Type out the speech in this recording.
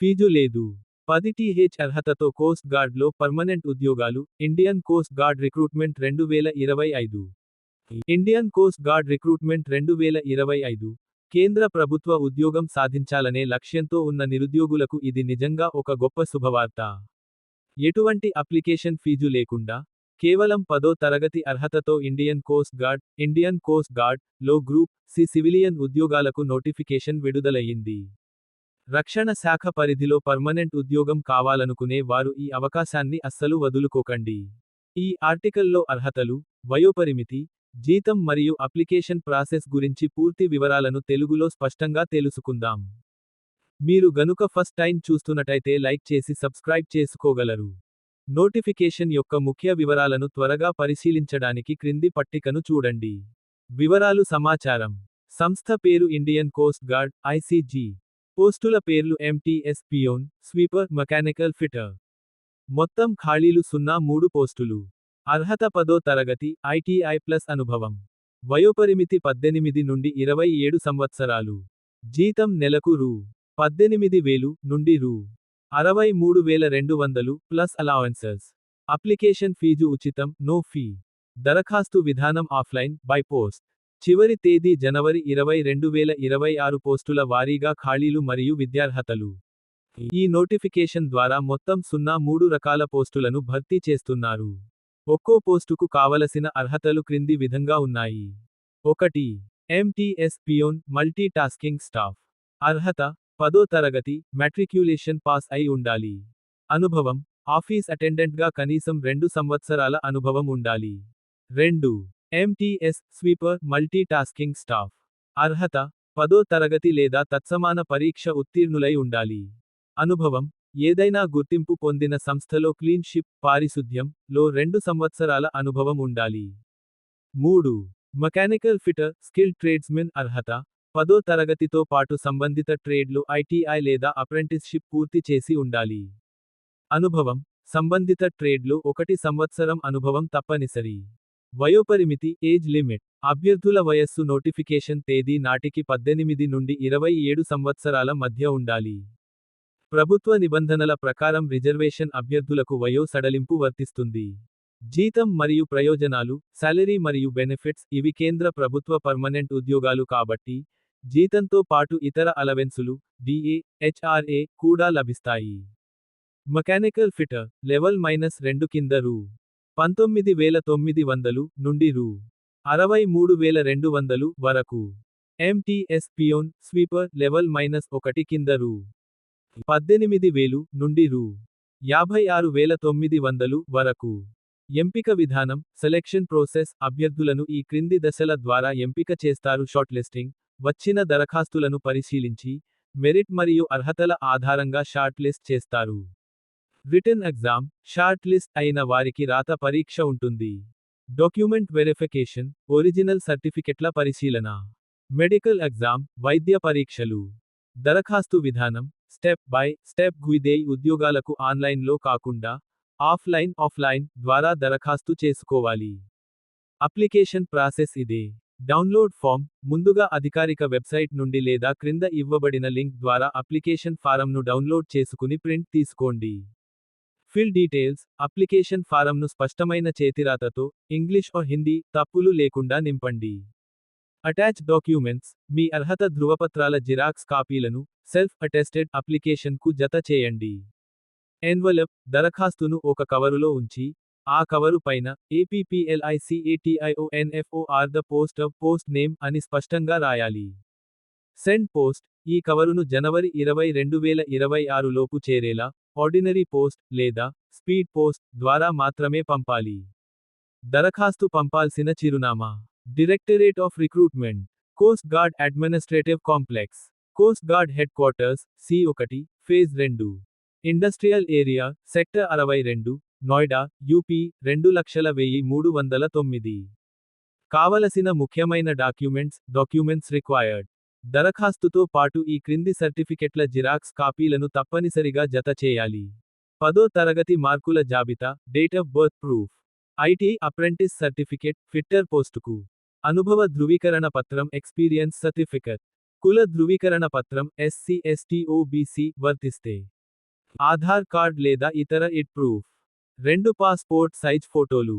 Fee లేదు. పది TH అర్హతతో కోస్ట్ గార్డ్లో పర్మనెంట్ ఉద్యోగాలు ఇండియన్ కోస్ట్ గార్డ్ రిక్రూట్మెంట్ రెండు వేల ఇరవై ఐదు. ఇండియన్ కోస్ట్ గార్డ్ రిక్రూట్మెంట్ రెండు వేల ఇరవై ఐదు. కేంద్ర ప్రభుత్వ ఉద్యోగం సాధించాలనే లక్ష్యంతో ఉన్న నిరుద్యోగులకు ఇది నిజంగా ఒక గొప్ప శుభవార్త. ఎటువంటి అప్లికేషన్ ఫీజు లేకుండా కేవలం పదో తరగతి అర్హతతో Indian coast guard Indian coast గార్డ్లో group C civilian ఉద్యోగాలకు నోటిఫికేషన్ విడుదలయ్యింది. రక్షణ శాఖ పరిధిలో పర్మనెంట్ ఉద్యోగం కావాలనుకునే వారు ఈ అవకాశాన్ని అస్సలు వదులుకోకండి. ఈ ఆర్టికల్లో అర్హతలు వయోపరిమితి జీతం మరియు అప్లికేషన్ ప్రాసెస్ గురించి పూర్తి వివరాలను తెలుగులో స్పష్టంగా తెలుసుకుందాం. మీరు గనుక ఫస్ట్ టైం చూస్తున్నట్టయితే లైక్ చేసి సబ్స్క్రైబ్ చేసుకోగలరు. నోటిఫికేషన్ యొక్క ముఖ్య వివరాలను త్వరగా పరిశీలించడానికి క్రింది పట్టికను చూడండి. వివరాలు సమాచారం. సంస్థ పేరు ఇండియన్ కోస్ట్ గార్డ్ ఐసీజీ పోస్టుల పేర్లు MTS peon sweeper mechanical fitter మొత్తం ఖాళీలు సున్నా మూడు పోస్టులు. అర్హత పదో తరగతి ఐటీఐ ప్లస్ అనుభవం. వయోపరిమితి పద్దెనిమిది నుండి ఇరవై ఏడు సంవత్సరాలు. జీతం నెలకు రూ. పద్దెనిమిది వేలు నుండి రూ. అరవై మూడు వేల రెండు వందలు ప్లస్ అలావెన్సెస్. అప్లికేషన్ ఫీజు ఉచితం నో ఫీ. దరఖాస్తు విధానం ఆఫ్లైన్ బై పోస్ట్. చివరి తేదీ జనవరి ఇరవై రెండు వేల ఇరవై ఆరు పోస్టుల వారీగా ఖాళీలు మరియు విద్యార్హతలు. ఈ నోటిఫికేషన్ ద్వారా మొత్తం సున్నా మూడు రకాల పోస్టులను భర్తీ చేస్తున్నారు. ఒక్కో పోస్టుకు కావలసిన అర్హతలు క్రింది విధంగా ఉన్నాయి. ఒకటి MTS peon multi tasking staff అర్హత పదో తరగతి మెట్రిక్యులేషన్ పాస్ అయి ఉండాలి. అనుభవం ఆఫీస్ అటెండెంట్గా కనీసం రెండు సంవత్సరాల అనుభవం ఉండాలి. రెండు MTS sweeper multi tasking staff. అర్హత పదో తరగతి లేదా తత్సమాన పరీక్ష ఉత్తీర్ణులై ఉండాలి. అనుభవం ఏదైనా గుర్తింపు పొందిన సంస్థలో క్లీన్షిప్ పారిశుద్ధ్యం లో రెండు సంవత్సరాల అనుభవం ఉండాలి. మూడు మెకానికల్ ఫిటర్ స్కిల్ ట్రేడ్స్మెన్ అర్హత పదో తరగతితో పాటు సంబంధిత ట్రేడ్లు ఐటీఐ లేదా అప్రెంటిస్షిప్ పూర్తి చేసి ఉండాలి. అనుభవం సంబంధిత ట్రేడ్లు ఒకటి సంవత్సరం అనుభవం తప్పనిసరి. వయోపరిమితి ఏజ్ లిమిట్. అభ్యర్థుల వయస్సు నోటిఫికేషన్ తేదీ నాటికి పద్దెనిమిది నుండి ఇరవై ఏడు సంవత్సరాల మధ్య ఉండాలి. ప్రభుత్వ నిబంధనల ప్రకారం రిజర్వేషన్ అభ్యర్థులకు వయో సడలింపు వర్తిస్తుంది. జీతం మరియు ప్రయోజనాలు సాలరీ మరియు బెనిఫిట్స్ ఇవి కేంద్ర ప్రభుత్వ పర్మనెంట్ ఉద్యోగాలు కాబట్టి జీతంతో పాటు ఇతర అలవెన్సులు డిఏ హెచ్ఆర్ఏ కూడా లభిస్తాయి. మెకానికల్ ఫిటర్ లెవెల్ మైనస్ రెండు కింద రూ. పంతొమ్మిది వేల తొమ్మిది వందలు నుండి రూ. అరవై మూడు వేల రెండు వందలు వరకు. MTS peon sweeper level minus ఒకటి కింద రూ. పద్దెనిమిది వేలు నుండి రూ. యాభై ఆరు వేల తొమ్మిది వందలు వరకు. ఎంపిక విధానం సెలెక్షన్ ప్రోసెస్ అభ్యర్థులను ఈ క్రింది దశల ద్వారా ఎంపిక చేస్తారు. షార్ట్ లిస్టింగ్ వచ్చిన దరఖాస్తులను పరిశీలించి మెరిట్ మరియు అర్హతల ఆధారంగా షార్ట్ లిస్ట్ చేస్తారు. రిటర్న్ ఎగ్జామ్ షార్ట్ లిస్ట్ అయిన వారికి రాత పరీక్ష ఉంటుంది. డాక్యుమెంట్ వెరిఫికేషన్ ఒరిజినల్ సర్టిఫికెట్ల పరిశీలన. మెడికల్ ఎగ్జామ్ వైద్య పరీక్షలు. దరఖాస్తు విధానం స్టెప్ బై స్టెప్ గుయిదే ఉద్యోగాలకు ఆన్లైన్లో కాకుండా ఆఫ్లైన్ ఆఫ్లైన్ ద్వారా దరఖాస్తు చేసుకోవాలి. అప్లికేషన్ ప్రాసెస్ ఇదే. డౌన్లోడ్ ఫామ్ ముందుగా అధికారిక వెబ్సైట్ నుండి లేదా క్రింద ఇవ్వబడిన లింక్ ద్వారా అప్లికేషన్ ఫారంను డౌన్లోడ్ చేసుకుని ప్రింట్ తీసుకోండి. ఫిల్ డీటెయిల్స్ అప్లికేషన్ ఫారంను స్పష్టమైన చేతిరాతతో ఇంగ్లీష్ ఓ హిందీ తప్పులు లేకుండా నింపండి. అటాచ్ డాక్యుమెంట్స్ మీ అర్హత ధృవపత్రాల జిరాక్స్ కాపీలను సెల్ఫ్ అటెస్టెడ్ అప్లికేషన్కు జత చేయండి. ఎన్వలప్ దరఖాస్తును ఒక కవరులో ఉంచి ఆ కవరు పైన application for the post of post name అని స్పష్టంగా రాయాలి. సెండ్ పోస్ట్ ఈ కవరును జనవరి ఇరవై రెండు వేల ఇరవై ఆరు లోపు చేరేలా ఆర్డినరీ పోస్ట్ లేదా స్పీడ్ పోస్ట్ ద్వారా మాత్రమే పంపాలి. దరఖాస్తు పంపాల్సిన చిరునామా. Directorate of recruitment coast guard administrative complex coast guard head quarters C ఒకటి ఫేజ్ రెండు. ఇండస్ట్రియల్ ఏరియా సెక్టర్ అరవై రెండు నోయిడా యూపీ రెండు లక్షల వెయ్యి మూడు వందల తొమ్మిది. కావలసిన ముఖ్యమైన డాక్యుమెంట్స్ డాక్యుమెంట్స్ రిక్వైర్డ్. దరఖాస్తుతో పాటు ఈ క్రింది సర్టిఫికెట్ల జిరాక్స్ కాపీలను తప్పనిసరిగా జత చేయాలి. పదో తరగతి మార్కుల జాబితా date of birth proof. IT apprentice certificate fitter పోస్టుకు. అనుభవ ధృవీకరణ పత్రం ఎక్స్పీరియన్స్ సర్టిఫికెట్. కుల ధృవీకరణ పత్రం ఎస్సీ ఎస్టీ ఓబీసీ వర్తిస్తే. ఆధార్ కార్డ్ లేదా ఇతర ఇట్ ప్రూఫ్. రెండు పాస్పోర్ట్ సైజ్ ఫోటోలు.